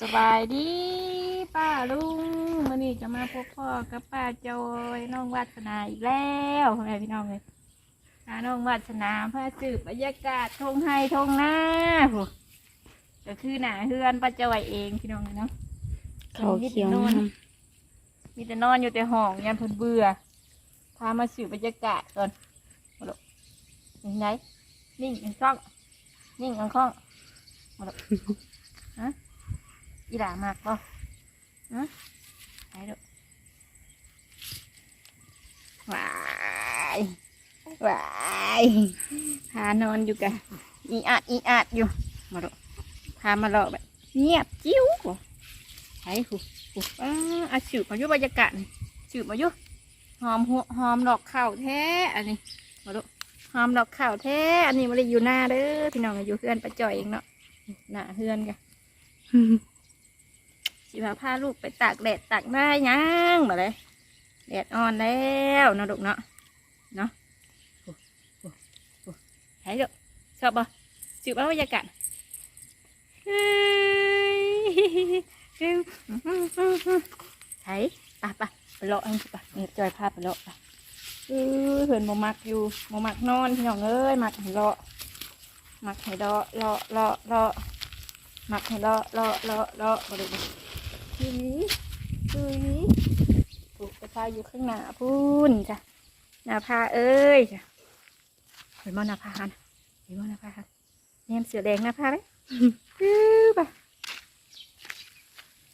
สบายดีป้าลุงมื่อนี้จะมาพบพ่อกับป้าจอยน้องวาสนาอีกแล้วพ่อแม่พี่น้องเลยหาน้องวาสนาพาสืบบรรยากาศทงไฮทงหน้าโหก็คือหนาเฮือนป้าจอยเองพี่น้องเนาะเขาเขียวมีแต่นอนน้มีแต่นอนอยู่แต่ห้องยันเพิ่นเบื่อพามาสืบบรรยากาศก่อนมาดูยังไงนิ่งอังคล่องนิ่งอังคล่องมาดู ฮะอีหลามากป่ะฮะไหนดูว้ายว้ายพานอนอยู่กันอีอาดอีอาดอยู่ มาดูพามาเลาะแบบเงียบจิ้วไหนหูหูอ้าอาสืบมายู่บรรยากาศนี่สืบมายู่หอมหัวหอมดอกข้าวแท้อันนี้มาดูหอมดอกข้าวแท้อันนี้มันเลยอยู่หน้าเด้อพี่น้องอยู่เพื่อนประจ่อยเองเนาะหน้าเพื่อนกัน สิพาพาลูกไปตากแดดตากได้ยังมาเลยแดดอ่อนแล้วเนาะลูกเนาะเนาะโอ้โอ้โอ้ไหนลูกชอบปะสืบเอาบรรยากาศเฮ้ยเฮ้ยไหนปะปะไปเลาะอันสิปะเนี่ยจอยพาไปเลาะปะเออเพื่อนโมมักอยู่โมมักนอนพี่น้องเอ้ยมักให้เลาะมักให้เลาะเลาะเลาะเลาะ มักให้เลาะเลาะเลาะเลาะบริบทอุ้ยอุ้ยปลูกกระเพราอยู่ข้างหน้าพูนจ้ะหน้าผาเอ้ยจ้ะเห็นบ่หน้าผานะเห็นบ่หน้าผาแนมเสือแดงหน้าผาเลยอื้อป่ะ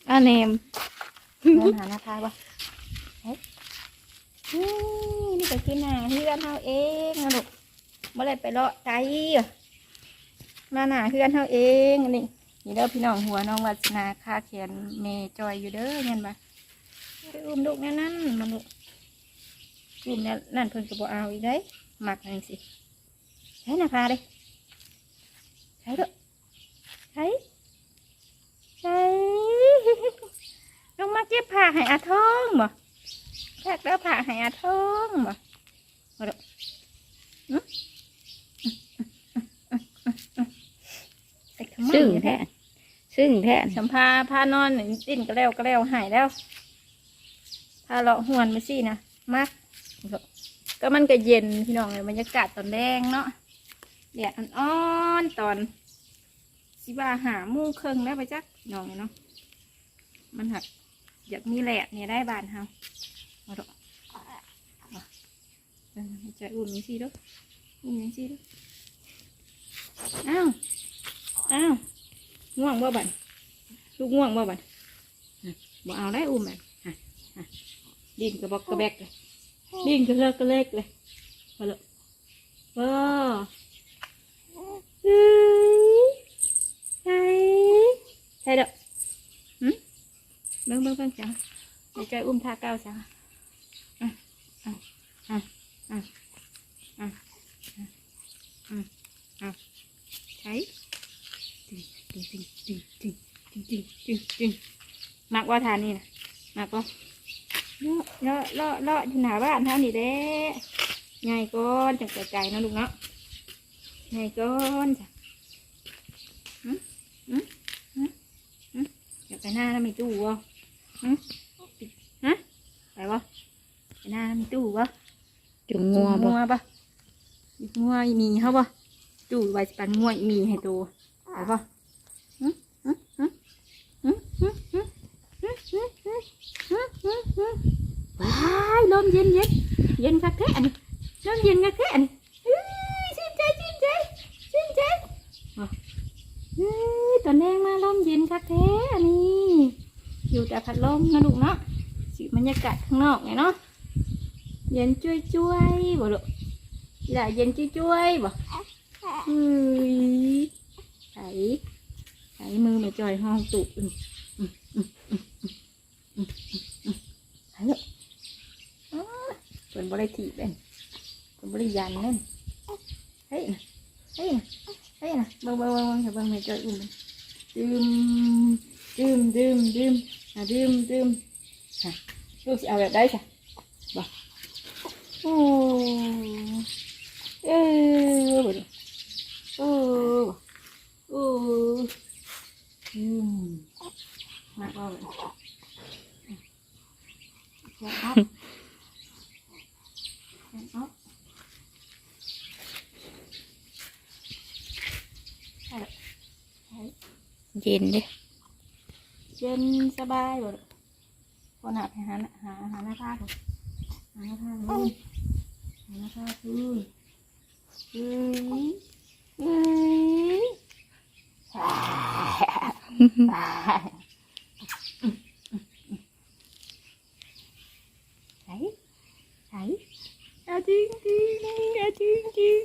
อาเนมมองหาหน้าผาป่ะเฮ้ยนี่นี่ก็คือหน้าเฮือนเฮาเองนะลูกบ่ได้ไปเลาะไกลอะมาหน้าเฮือนเฮาเองอัน นี่เด้อพี่น้องหัวน้องวัฒนาคาเขียนเมจอยอยู่เด้อเงินบ่ไปอุ้มลูกแน่นนั่นมันลูกอุ้มเนี่ยนั่นเพิ่นก็บ่เอาอีกได้หมักนั่นสิใช้น้าพาเลยใช้ด้วยใช้ใช้ลงมาเก็บผ้าให้อาทองบ่แทกแล้วผ้าให้อาทองบ่มาดูอื้อแต่ขมันซึ่งอยู่แท้ ซึ่งแท้สัมภาพานอนหนึ่งติ้นก็แล้วก็แล้วหายแล้วพาเลาะหวนไปสินะมากก็มันก็เย็นพี่น้องเลยบรรยากาศตอนแดงเนาะแดดอ่อนๆตอนสิบาหามุ่งครึ่งแล้วไปจักพี่น้องเนาะมันหักอยากมีแหลกเนี่ยได้บานเฮามาดอกมาเออใจอุ่นนี่สิเดูอุ่นนี่สิเดูอ้าวอ้าว ง่วงบ่บันลูกง่วงบ่บันบ่เอาได้อุ้มแบบอะอะดินกระบอกกระแบกเลยดินกระเลิกกระเล็กเลยมาเลยว้าฮ้ยใช่ใช่เด้อหืมเบิ่งเบิ่งเบิ่งจังเดี๋ยวใจอุ้มท่าเก้าจัง จริงจริงมักว่าทานนี่นะมักว่าเลาะเลาะเลาะที่หน้าบ้านเท่านี้เด้ไงก้อนจังใจใจเนาะลูกเนาะไงก้อนจ้ะหืมหืมหืมหืมอยากไปหน้าแล้วมีตู้วะหืมฮะไปวะไปหน้าแล้วมีตู้วะจุ่มงัวบ่งัวปะงัวมีเขาปะตู้ไว้สิปันงัวมีให้ตัวไปปะ ว้าย ลมเย็นเย็นเย็นคักแท้อันลมเย็นคักแท้อันนี้เฮ้ยชื่นใจชื่นใจชื่นใจตอนแรกมาลมเย็นคักแท้อันนี้อยู่แต่พัดลมนะลูกเนาะสิบรรยากาศข้างนอกไงเนาะเย็นจุ้ยจุ้ยบ่ลูกอย่าเย็นจุ้ยจุ้ยบ่เฮ้ยใส่ใส่มือมาจอยห้องตุ่มฮัลโหล เป็นบริถีเป็นเป็นบริยันนั่นเฮ้ยนะเฮ้ยนะเฮ้ยนะเบิ่งเบิ่งเบิ่งเบิ่งเบิ่งให้จอยอุ่มดื่มดื่มดื่มดื่มอะดื่มดื่มฮะลูกสิเอาแบบได้จ้ะบ่โอ้เออบ่ดิโอ้โอ้อืมมากว่าเลยแค่อัพแค่อัพใช่ใช่ เย็นด้เย็นสบายหมดคนหาไปหาหาหาหน้าผ้าก่อนหาหน้าผ้าเลยหาหน้าผ้าคือเฮ้ยเฮ้ยไหนไหนเอจริงจริงจริงจริง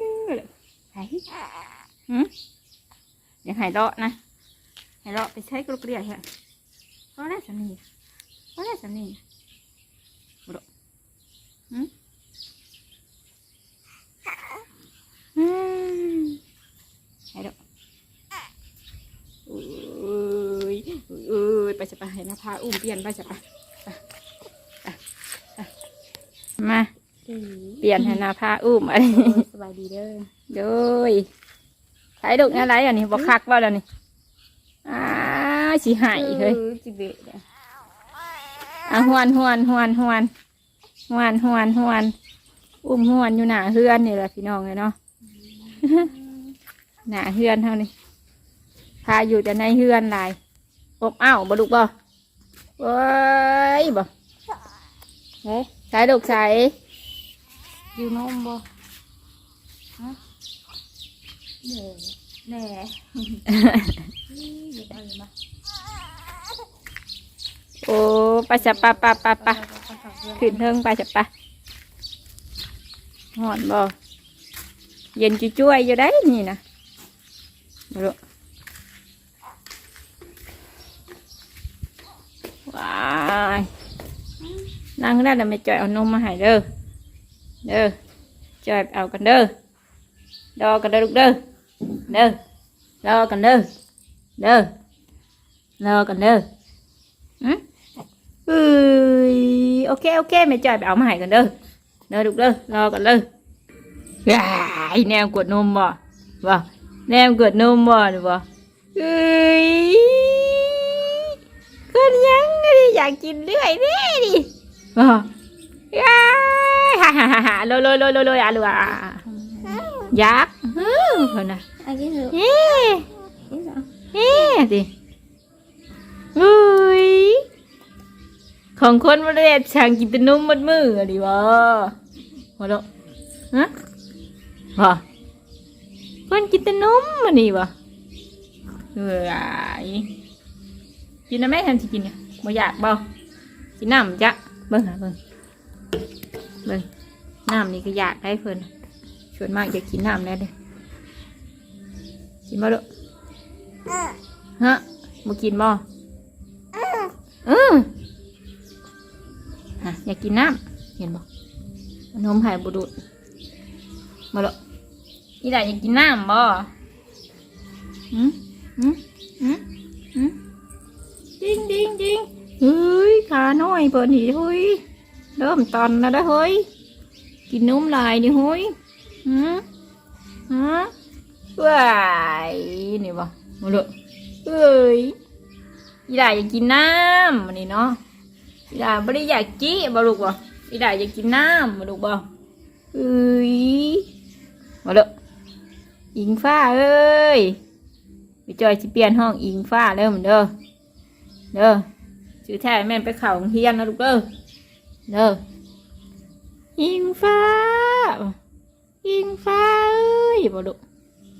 ไหนหืมยวหายเลาะนะ หายเลาะไปใช้กรุกเรียกเหรอเพราะอะไรสามีเพราะอะไรสามีบุรุอืมอืมไอ้ดอกอุ้ยอุ้ยไปจะไปให้นาพาอุ้มเปลี่ยนไปจะไปไปไปไปมาเปลี่ยนให้นาพาอุ้มอะไรสบายดีเด้อโดยใช้ดุกอะไรอะนี่บอกคักว่าแล้วนี่อ้า สิหายเลยจิเบะเด้ออะหวนหวนหวนหวนหวนหวนหวนอุ้มหวนอยู่หน้าเฮือนนี่แหละพี่น้องเลยเนาะหน้าเฮือนเท่านี้พาอยู่แต่ในเฮือนหลายอบอ้าวบ่ลูกบ่เว้ยบ่เฮ้ยใส่ลูกใส่อยู่นมบ่แหน่อยู่ได้บ่ โอ้ไปจะปะปะปะปะขึ้นเทิงไปจะปะหอนบ่เย็นจุ้ยๆอยู่ได้นี่นะบ่ลูกว้ายนั่งได้แต่ไม่จอยเอานมมาให้เด้อเด้อจอยเอากันเด้อรอกันเด้อลูกเด้อเด้อรอกันเด้อเด้อรอกันเด้ออืม เอ้ยโอเคโอเคไม่จอยไปเอามาให้กันเด้อเด้อลูกเด้อรอกันเด้อว้ายแนวกดนมบ่บ่แของคนมาเรียนช่างกินตนุ่มมัดมืออะดิวะมาดฮะวะคนกินแต่มมันนี่วะเอ้ยกินนะแม่ทำสิกินเนี่ยบ่อยากบ่กินน้ำจ้ะเบิ่งหาเบิ่งเบิ่งน้ำนี่ก็อยากได้เพิ่นส่วนมากอยากกินน้ำแน่เลยกินบ่ลูกฮะบ่กินบ่ออ อยากกินน้ำเห็นบ่นมหายบุดุดบ่ลูกอีหล่าอยากกินน้ำบ่หืมหืมหืมหืมดิ้งดิ้งดิ้งเฮ้ยขาน้อยเปิดหีเฮ้ยเริ่มตอนแล้วนะเฮ้ยกินนมลายดิเฮ้ยฮะฮะว้ายนี่บ่มาเลยเฮ้ยอีดาอยากกินน้ำมันนี่เนาะ ดาไม่ได้อยากจี้บ่ลูกบ่อีดาอยากกินน้ำมาลูกบ่เฮ้ยมาเลยอิงฟ้าเอ้ยไปจอยสิเปลี่ยนห้องอิงฟ้าเริ่มเด้อเด้อชื่อแท้แม่นไปเข่าโรงเฮียนนะลูกเด้อเด้ออิงฟ้า อิงฟ้าเอ้ยบ่ลูก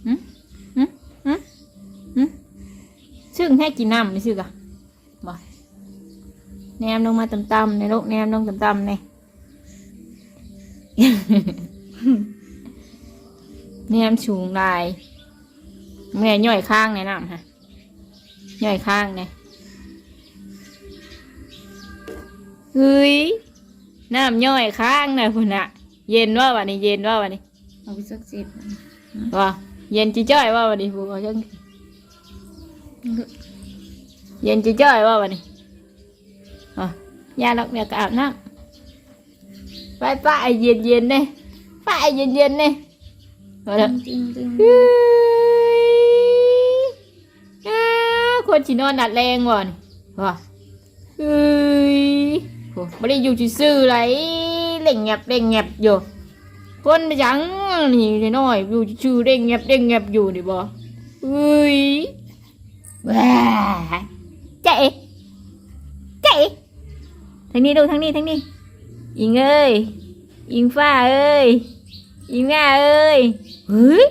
หึหึหึหึซึ่งให้กินน้ำนี่ซื่อกะบ่ แนมลงมาต่ำๆในลูกแนมลงต่ำๆในแนมสูงลายแม่ย่อยข้างในน้ำฮะย่อยข้างในเฮ้ยน้ำย่อยข้างนะคุณอะเย็นว่าวันนี้เย็นว่าวันนี้เอาไปสักสิบว่าเย็นจีจ้อยว่าวันนี้ผู้เขาจังเย็นจีจ้อยว่าวันนี้ อะยาลักเมียก็อาบน้ำไปป้าไอเย็นเย็นๆเนี่ยป้าไอเย็นเย็นๆเนี่ยเอาละจริงจริงเฮ้ยอ้าคนคนสินอนดัดแรงบ่นี่ว่ะเฮ้ยโหบ่ได้อยู่ซื่อๆไรเล่งแงบเล่งแงบอยู่คนไปจังนี่น้อยๆอยู่ซื่อๆเล่งแงบเล่งแงบอยู่นี่บ่เฮ้ยว้าจ๊ะเอ๋จ๊ะเอ๋ ทางนี้ดูทางนี้ทางนี้อิงเอ้ยอิงฟ้าเอ้ยอิงแม่เอ้ยเฮ้ย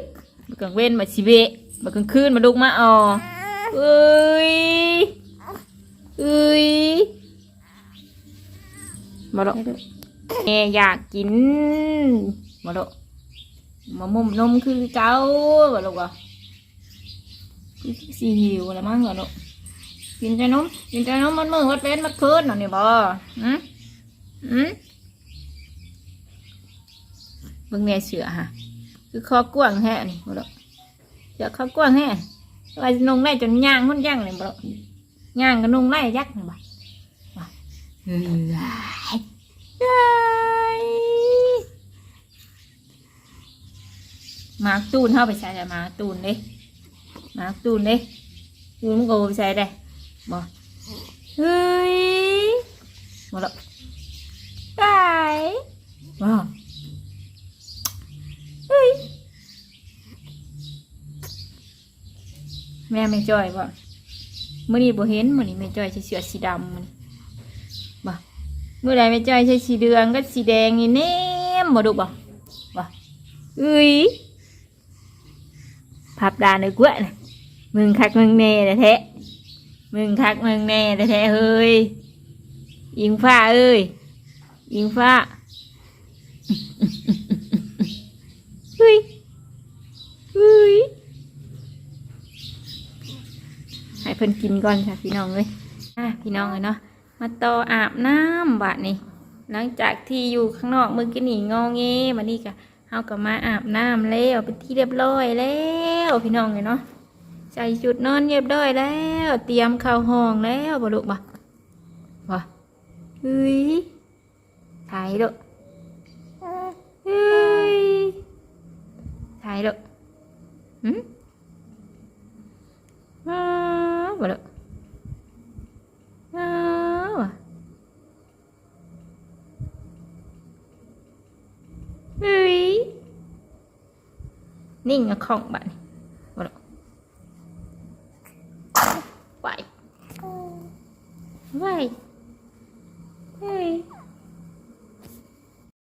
มากลางเว้นมาสิเบะมากลางคืนมาลุกมาออเอ้ยเอ้ยมาดอกให้ดูแม่อยากกินมาดอกมามุมนมคือเจ้าบ่ลูกอะคือสีหิวอะไรมั้งเหรอลูก กินแต่นมกินแต่นมมันมือวัดเป็นมัดคืนน่ะนี่บ่อืมอืมเบิ่งแม่เสือฮะคือคอกว้างแฮ่นี่บ่ลูกเสือคอกว้างแฮ่ไอ้นงได้จนย่างหุ่นย่างเลยบ่ลูกย่างกับนงไล่ยักษ์บ่ว่าเฮ้ยยามาตูนเข้าไปใส่แต่มาตูนเด้มาตูนเด้ตูนมึงโกไปใส่ได้ บ่เฮ้ยหมดและตายว้าวเฮ้ยแม่ไม่จ้อยบ่มื่อนี้บ่เห็นมื่อนี้ไม่จ้อยใส่เสื้อสีดำมื้อนี้บ่เมื่อไรไม่ใจใช่สีเหลืองก็สีแดงนี่เน่มมาดูบ่บ่เอ้ยพับดานเลยกว่านะมึงคักมึงแน่แท้ๆ มึงคักมึงแน่แท้ๆเฮ้ยยิงฟ้าเอ้ยยิงฟ้าเฮ้ยเฮ้ยให้เพิ่นกินก่อนค่ะพี่น้องเลยอะพี่น้องเลยเนาะมาต่ออาบน้ำบาดนี่หลังจากที่อยู่ข้างนอกมือกี้นี่งอเงี้มานี่ก็เฮาก็มาอาบน้ำแล้วเป็นที่เรียบร้อยแล้วพี่น้องเลยเนาะ ใส่ชุดนอนเรียบร้อยแล้ว เตรียมเข้าห้องแล้วบ่ลูกบ่บ่เฮ้ยถ่ายลูกเฮ้ยถ่ายลูกหืมอ้าวบ่ลูกอ้าวอะเฮ้ยนิ่งอะของบัดนี้